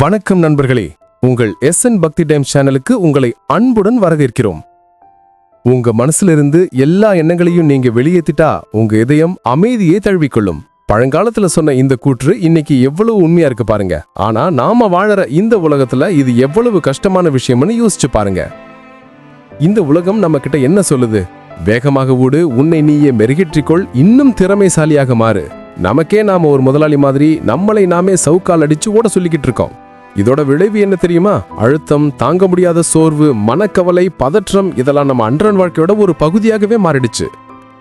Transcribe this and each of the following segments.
வணக்கம் நண்பர்களே. உங்கள் எஸ் என் பக்தி டைம் சேனலுக்கு உங்களை அன்புடன் வரவேற்கிறோம். உங்க மனசிலிருந்து எல்லா எண்ணங்களையும் நீங்க வெளியேத்திட்டா உங்க இதயம் அமைதியை தழுவிக்கொள்ளும். பழங்காலத்துல சொன்ன இந்த கூற்று இன்னைக்கு எவ்வளவு உண்மையா இருக்கு பாருங்க. ஆனா நாம வாழற இந்த உலகத்துல இது எவ்வளவு கஷ்டமான விஷயம்னு யோசிச்சு பாருங்க. இந்த உலகம் நம்ம கிட்ட என்ன சொல்லுது? வேகமாக ஓடு உன்னை நீயே மெருகேற்றிக்கொள் இன்னும் திறமைசாலியாக மாறு. நமக்கே நாம ஒரு முதலாளி மாதிரி நம்மளை நாமே சவுக்கால் அடிச்சு ஓட சொல்லிக்கிட்டு இருக்கோம். இதோட விளைவு என்ன தெரியுமா? அழுத்தம் தாங்க முடியாத சோர்வு மனக்கவலை பதற்றம் இதெல்லாம் நம்ம அன்றான் வாழ்க்கையோட ஒரு பகுதியாகவே மாறிடுச்சு.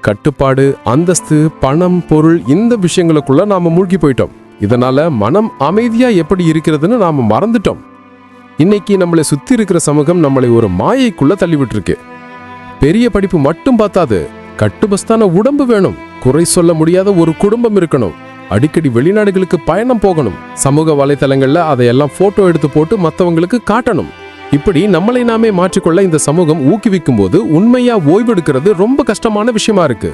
கட்டுப்பாடு அந்தஸ்து பணம் பொருள் இந்த விஷயங்களுக்குள்ள நாம மூழ்கி போயிட்டோம். இதனால மனம் அமைதியா எப்படி இருக்கிறதுன்னு நாம மறந்துட்டோம். இன்னைக்கு நம்மளை சுத்தி இருக்கிற சமூகம் நம்மளை ஒரு மாயைக்குள்ள தள்ளிவிட்டுருக்கு. பெரிய படிப்பு மட்டும் பார்த்தாது கட்டுபஸ்தான உடம்பு வேணும். குறை சொல்ல முடியாத ஒரு குடும்பம் இருக்கணும். அடிக்கடி வெளிநாடுகளுக்கு பயணம் போகணும். சமூக வலைத்தளங்கள்ல அதையெல்லாம் போட்டோ எடுத்து போட்டு மத்தவங்களுக்கு காட்டணும். இப்படி நம்மளை நாமே மாற்றிக்கொள்ள இந்த சமூகம் ஊக்குவிக்கும் போது உண்மையா ஓய்வெடுக்கிறது ரொம்ப கஷ்டமான விஷயமா இருக்கு.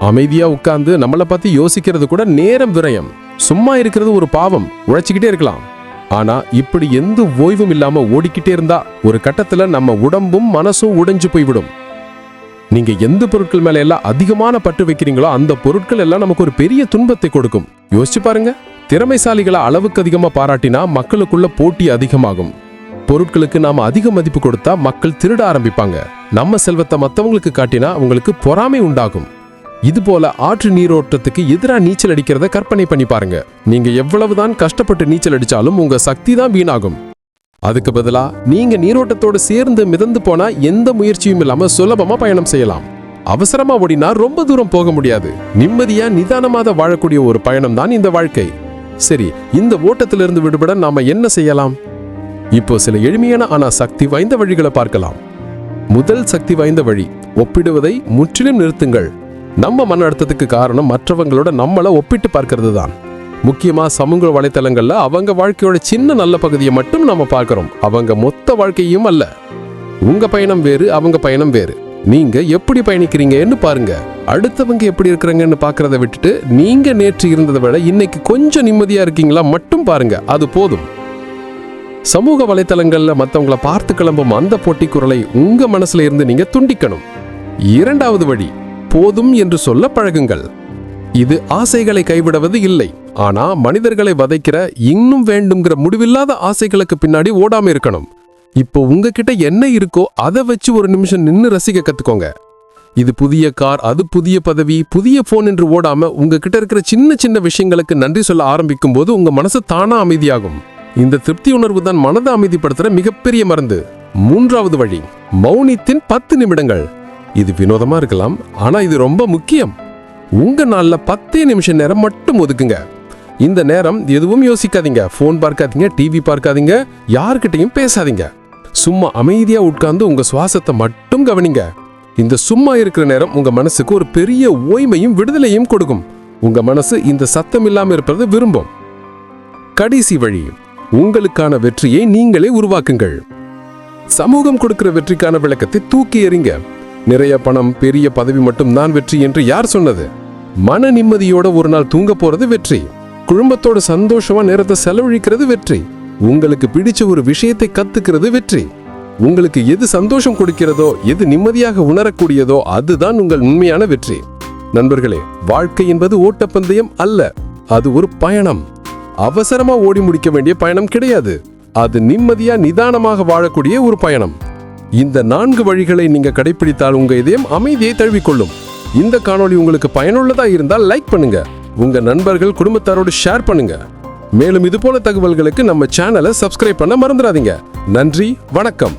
அமைதியா உட்கார்ந்து நம்மளை பத்தி யோசிக்கிறது கூட நேரம் விரயம். சும்மா இருக்கிறது ஒரு பாவம். உழைச்சிக்கிட்டே இருக்கலாம். ஆனா இப்படி எந்த ஓய்வும் இல்லாம ஓடிக்கிட்டே இருந்தா ஒரு கட்டத்துல நம்ம உடம்பும் மனசும் உடைஞ்சு போய்விடும். நீங்க எந்த பொருட்கள் மேல எல்லாம் அதிகமான பற்று வைக்கிறீங்களோ அந்த பொருட்கள் எல்லாம் நமக்கு ஒரு பெரிய துன்பத்தை கொடுக்கும். யோசிச்சு பாருங்க. திறமைசாலிகளை அளவுக்கு அதிகமா பாராட்டினா மக்களுக்குள்ள போட்டி அதிகமாகும். பொருட்களுக்கு நாம அதிக மதிப்பு கொடுத்தா மக்கள் திருட ஆரம்பிப்பாங்க. நம்ம செல்வத்தை மத்தவங்களுக்கு காட்டினா அவங்களுக்கு பொறாமை உண்டாகும். இது போல ஆற்று நீரோட்டத்துக்கு எதிரா நீச்சல் அடிக்கிறத கற்பனை பண்ணி பாருங்க. நீங்க எவ்வளவுதான் கஷ்டப்பட்டு நீச்சல் அடிச்சாலும் உங்க சக்தி தான் வீணாகும். அதுக்கு பதிலா நீங்க நீரோட்டத்தோடு சேர்ந்து மிதந்து போனா எந்த முயற்சியும் இல்லாம சுலபமா பயணம் செய்யலாம். அவசரமா ஓடினா ரொம்ப தூரம் போக முடியாது. நிம்மதியா நிதானமாக வாழக்கூடிய ஒரு பயணம் தான் இந்த வாழ்க்கை. சரி இந்த ஓட்டத்திலிருந்து விடுபட நாம என்ன செய்யலாம்? இப்போ சில எளிமையான ஆனா சக்தி வாய்ந்த வழிகளை பார்க்கலாம். முதல் சக்தி வாய்ந்த வழி ஒப்பிடுவதை முற்றிலும் நிறுத்துங்கள். நம்ம மன அழுத்தத்துக்கு காரணம் மற்றவங்களோட நம்மளை ஒப்பிட்டு பார்க்கிறது தான் முக்கியமா சமூக வலைத்தளங்கள்ல அவங்க வாழ்க்கையோட சின்ன நல்ல பகுதியை மட்டும் நம்ம பார்க்குறோம். அவங்க மொத்த வாழ்க்கையும் அல்ல. உங்க பயணம் வேறு அவங்க பயணம் வேறு. நீங்க எப்படி பயணிக்கிறீங்கன்னு பாருங்க. அடுத்தவங்க எப்படி இருக்கிறாங்கன்னு பார்க்கறத விட்டுட்டு நீங்க நேற்று இருந்ததை விட இன்னைக்கு கொஞ்சம் நிம்மதியா இருக்கீங்களா மட்டும் பாருங்க. அது போதும். சமூக வலைத்தளங்கள்ல மற்றவங்களை பார்த்து கிளம்பும் அந்த போட்டி குரலை உங்க மனசுல இருந்து நீங்க துண்டிக்கணும். இரண்டாவது வழி போதும் என்று சொல்ல பழகுங்கள். இது ஆசைகளை கைவிடுவது இல்லை. ஆனா மனிதர்களை வதைக்கிற இன்னும் வேண்டுங்கிற முடிவில்லாத ஆசைகளுக்கு பின்னாடி ஓடாம இருக்கணும். இப்போ உங்ககிட்ட என்ன இருக்கோ அதை வச்சு ஒரு நிமிஷம் நின்னு ரசிக்க கத்துக்கோங்க. இது புதிய கார் அது புதிய பதவி புதிய போன் என்று ஓடாம உங்ககிட்ட இருக்கிற சின்ன சின்ன விஷயங்களுக்கு நன்றி சொல்ல ஆரம்பிக்கும் போது உங்க மனசு தானா அமைதியாகும். இந்த திருப்தி உணர்வு தான் மனதை அமைதிப்படுத்துற மிகப்பெரிய மருந்து. மூன்றாவது வழி மௌனித்தின் பத்து நிமிடங்கள். இது வினோதமா இருக்கலாம் ஆனா இது ரொம்ப முக்கியம். உங்க நாள்ல பத்தே நிமிஷம் நேரம் மட்டும் ஒதுக்குங்க. இந்த நேரம் எதுவும் யோசிக்காதீங்க. ஃபோன் பார்க்காதீங்க டிவி பார்க்காதீங்க யார்கிட்டையும் பேசாதீங்க. சும்மா அமைதியா உட்கார்ந்து உங்க சுவாசத்தை மட்டும் கவனிங்க. இந்த சும்மா இருக்கிற நேரம் உங்க மனசுக்கு ஒரு பெரிய ஓய்மையும் விடுதலையும் கொடுக்கும். உங்க மனசு இந்த சத்தம் இல்லாம இருப்பதை விரும்பும். கடைசி வழி உங்களுக்கான வெற்றியை நீங்களே உருவாக்குங்கள். சமூகம் கொடுக்கிற வெற்றிக்கான விளக்கத்தை தூக்கி எறிங்க. நிறைய பணம் பெரிய பதவி மட்டும் தான் வெற்றி என்று யார் சொன்னது? மன நிம்மதியோட ஒரு நாள் தூங்க போறது வெற்றி. குடும்பத்தோட சந்தோஷமா நேரத்தை செலவழிக்கிறது வெற்றி. உங்களுக்கு பிடிச்ச ஒரு விஷயத்தை கத்துக்கிறது வெற்றி. உங்களுக்கு எது சந்தோஷம் கொடுக்கிறதோ எது நிம்மதியாக உணரக்கூடியதோ அதுதான் உங்கள் உண்மையான வெற்றி. நண்பர்களே வாழ்க்கை என்பது ஓட்டப்பந்தயம் அல்ல அது ஒரு பயணம். அவசரமா ஓடி முடிக்க வேண்டிய பயணம் கிடையாது அது நிம்மதியா நிதானமாக வாழக்கூடிய ஒரு பயணம். இந்த நான்கு வழிகளை நீங்க கடைபிடித்தால் உங்க இதயம் அமைதியை தழுவிக்கொள்ளும். இந்த காணொளி உங்களுக்கு பயனுள்ளதா இருந்தால் லைக் பண்ணுங்க. உங்க நண்பர்கள் குடும்பத்தாரோடு ஷேர் பண்ணுங்க. மேலும் இது போல தகவல்களுக்கு நம்ம சேனலை சப்ஸ்கிரைப் பண்ண மறந்துடாதீங்க. நன்றி வணக்கம்.